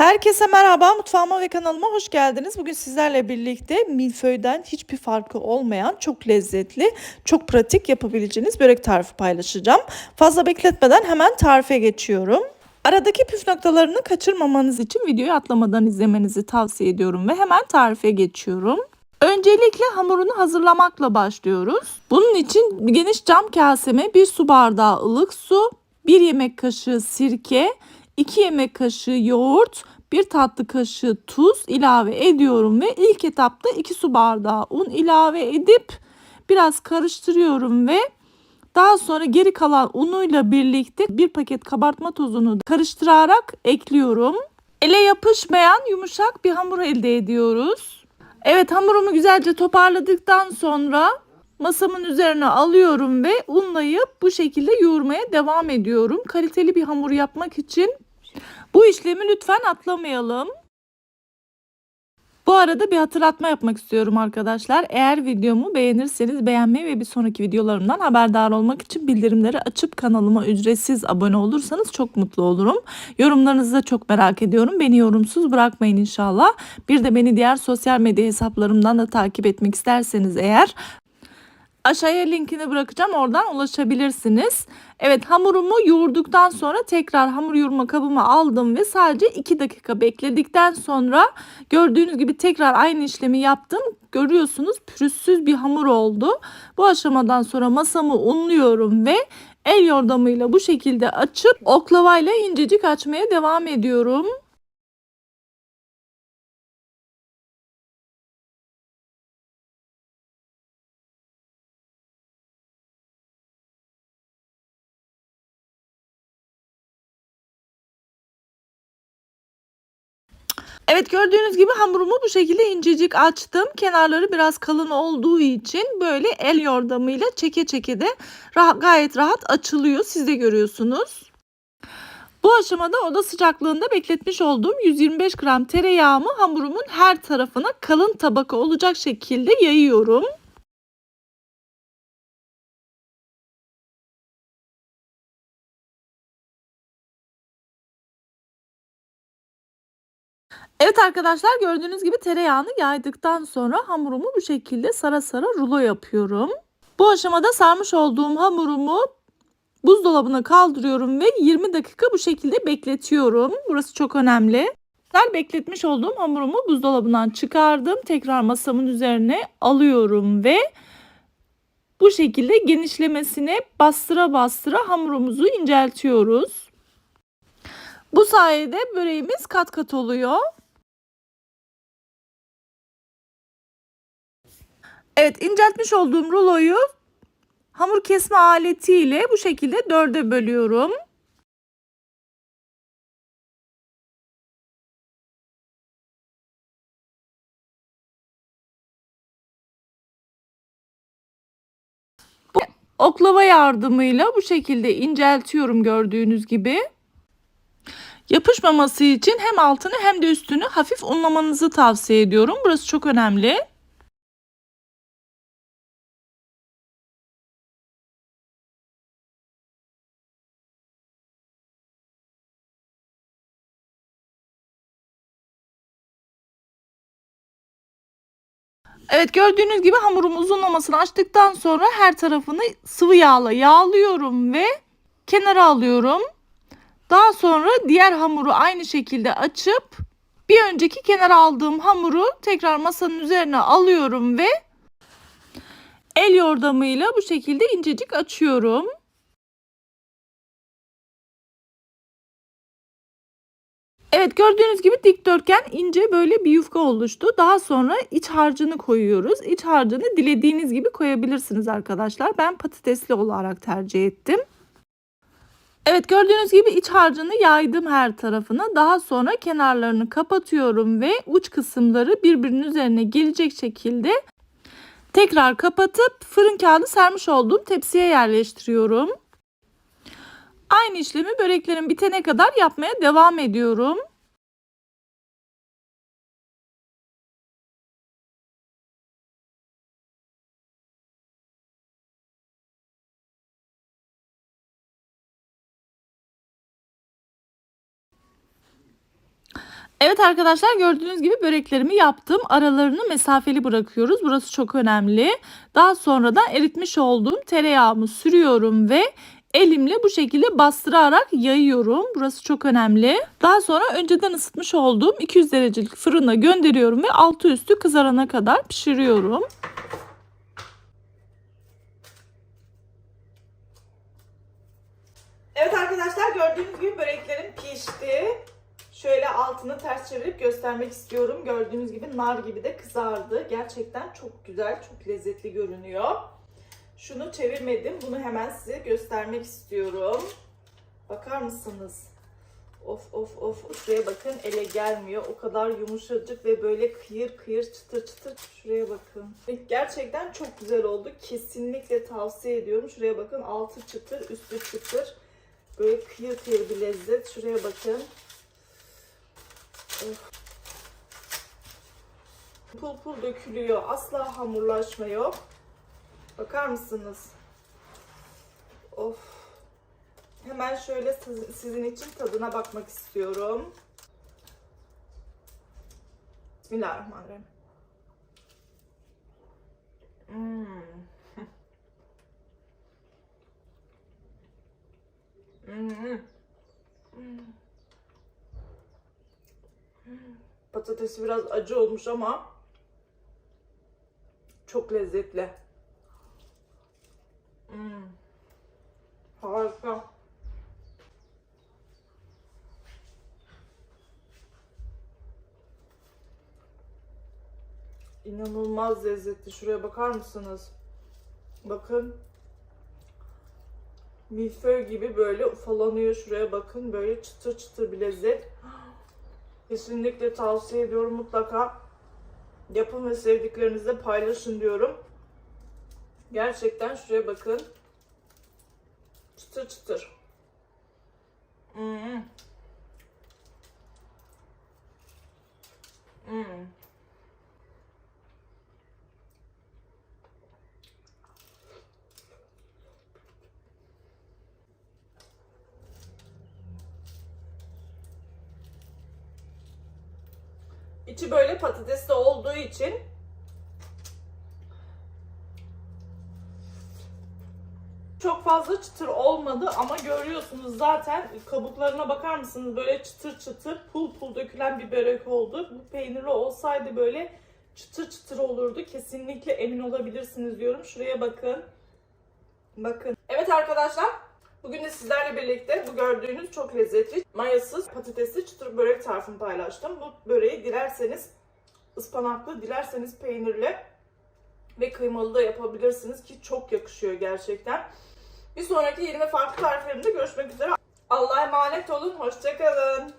Herkese merhaba, mutfağıma ve kanalıma hoş geldiniz. Bugün sizlerle birlikte milföyden hiçbir farkı olmayan çok lezzetli, çok pratik yapabileceğiniz börek tarifi paylaşacağım. Fazla bekletmeden hemen tarife geçiyorum. Aradaki püf noktalarını kaçırmamanız için videoyu atlamadan izlemenizi tavsiye ediyorum ve hemen tarife geçiyorum. Öncelikle hamurunu hazırlamakla başlıyoruz. Bunun için geniş cam kaseme bir su bardağı ılık su, 1 yemek kaşığı sirke, 2 yemek kaşığı yoğurt, 1 tatlı kaşığı tuz ilave ediyorum ve ilk etapta 2 su bardağı un ilave edip biraz karıştırıyorum ve daha sonra geri kalan unuyla birlikte bir paket kabartma tozunu karıştırarak ekliyorum. Ele yapışmayan yumuşak bir hamur elde ediyoruz. Evet hamurumu güzelce toparladıktan sonra masamın üzerine alıyorum ve unlayıp bu şekilde yoğurmaya devam ediyorum. Kaliteli bir hamur yapmak için bu işlemi lütfen atlamayalım. Bu arada bir hatırlatma yapmak istiyorum arkadaşlar. Eğer videomu beğenirseniz beğenmeyi ve bir sonraki videolarımdan haberdar olmak için bildirimleri açıp kanalıma ücretsiz abone olursanız çok mutlu olurum. Yorumlarınızı da çok merak ediyorum. Beni yorumsuz bırakmayın inşallah. Bir de beni diğer sosyal medya hesaplarımdan da takip etmek isterseniz eğer Aşağıya linkini bırakacağım oradan ulaşabilirsiniz. Evet hamurumu yoğurduktan sonra tekrar hamur yoğurma kabıma aldım ve sadece 2 dakika bekledikten sonra gördüğünüz gibi tekrar aynı işlemi yaptım. Görüyorsunuz pürüzsüz bir hamur oldu. Bu aşamadan sonra masamı unluyorum ve el yordamıyla bu şekilde açıp oklavayla incecik açmaya devam ediyorum. Evet gördüğünüz gibi hamurumu bu şekilde incecik açtım. Kenarları biraz kalın olduğu için böyle el yordamıyla çeke çeke de rahat, gayet rahat açılıyor. Siz de görüyorsunuz. Bu aşamada oda sıcaklığında bekletmiş olduğum 125 gram tereyağımı hamurumun her tarafına kalın tabaka olacak şekilde yayıyorum. Evet arkadaşlar gördüğünüz gibi tereyağını yaydıktan sonra hamurumu bu şekilde sara sara rulo yapıyorum. Bu aşamada sarmış olduğum hamurumu buzdolabına kaldırıyorum ve 20 dakika bu şekilde bekletiyorum. Burası çok önemli. Ben bekletmiş olduğum hamurumu buzdolabından çıkardım. Tekrar masamın üzerine alıyorum ve bu şekilde genişlemesine bastıra bastıra hamurumuzu inceltiyoruz. Bu sayede böreğimiz kat kat oluyor. Evet inceltmiş olduğum ruloyu hamur kesme aletiyle bu şekilde dörde bölüyorum. Oklava yardımıyla bu şekilde inceltiyorum gördüğünüz gibi. Yapışmaması için hem altını hem de üstünü hafif unlamanızı tavsiye ediyorum. Burası çok önemli. Evet gördüğünüz gibi hamurum uzunlamasını açtıktan sonra her tarafını sıvı yağla yağlıyorum ve kenara alıyorum. Daha sonra diğer hamuru aynı şekilde açıp bir önceki kenara aldığım hamuru tekrar masanın üzerine alıyorum ve el yordamıyla bu şekilde incecik açıyorum. Evet gördüğünüz gibi dikdörtgen ince böyle bir yufka oluştu. Daha sonra iç harcını koyuyoruz. İç harcını dilediğiniz gibi koyabilirsiniz arkadaşlar. Ben patatesli olarak tercih ettim. Evet gördüğünüz gibi iç harcını yaydım her tarafına. Daha sonra kenarlarını kapatıyorum ve uç kısımları birbirinin üzerine gelecek şekilde tekrar kapatıp fırın kağıdı sermiş olduğum tepsiye yerleştiriyorum. Aynı işlemi böreklerin bitene kadar yapmaya devam ediyorum. Evet arkadaşlar gördüğünüz gibi böreklerimi yaptım. Aralarını mesafeli bırakıyoruz. Burası çok önemli. Daha sonra da eritmiş olduğum tereyağımı sürüyorum ve elimle bu şekilde bastırarak yayıyorum. Burası çok önemli. Daha sonra önceden ısıtmış olduğum 200 derecelik fırına gönderiyorum ve altı üstü kızarana kadar pişiriyorum. Evet arkadaşlar gördüğünüz gibi böreklerim pişti. Şöyle altını ters çevirip göstermek istiyorum. Gördüğünüz gibi nar gibi de kızardı. Gerçekten çok güzel, çok lezzetli görünüyor. Şunu çevirmedim. Bunu hemen size göstermek istiyorum. Bakar mısınız? Of of of. Şuraya bakın ele gelmiyor. O kadar yumuşacık ve böyle kıyır kıyır çıtır çıtır. Şuraya bakın. Gerçekten çok güzel oldu. Kesinlikle tavsiye ediyorum. Şuraya bakın. Altı çıtır, üstü çıtır. Böyle kıyır kıyır bir lezzet. Şuraya bakın. Pul pul dökülüyor. Asla hamurlaşma yok. Bakar mısınız? Of. Hemen şöyle siz- sizin için tadına bakmak istiyorum. Bismillahirrahmanirrahim. Hmm. Hmm. Patatesi biraz acı olmuş ama çok lezzetli. Hmm. Harika. İnanılmaz lezzetli. Şuraya bakar mısınız? Bakın. Milföy gibi böyle ufalanıyor. Şuraya bakın. Böyle çıtır çıtır bir lezzet. Kesinlikle tavsiye ediyorum. Mutlaka yapın ve sevdiklerinizle paylaşın diyorum. Gerçekten şuraya bakın. Çıtır çıtır. Hmm. İçi böyle patatesli olduğu için çok fazla çıtır olmadı ama görüyorsunuz zaten kabuklarına bakar mısınız böyle çıtır çıtır pul pul dökülen bir börek oldu. Bu peynirli olsaydı böyle çıtır çıtır olurdu. Kesinlikle emin olabilirsiniz diyorum. Şuraya bakın. Bakın. Evet arkadaşlar Bugün de sizlerle birlikte bu gördüğünüz çok lezzetli mayasız patatesli çıtır börek tarifini paylaştım. Bu böreği dilerseniz ıspanaklı, dilerseniz peynirli ve kıymalı da yapabilirsiniz ki çok yakışıyor gerçekten. Bir sonraki yeni ve farklı tariflerimde görüşmek üzere. Allah'a emanet olun. Hoşçakalın.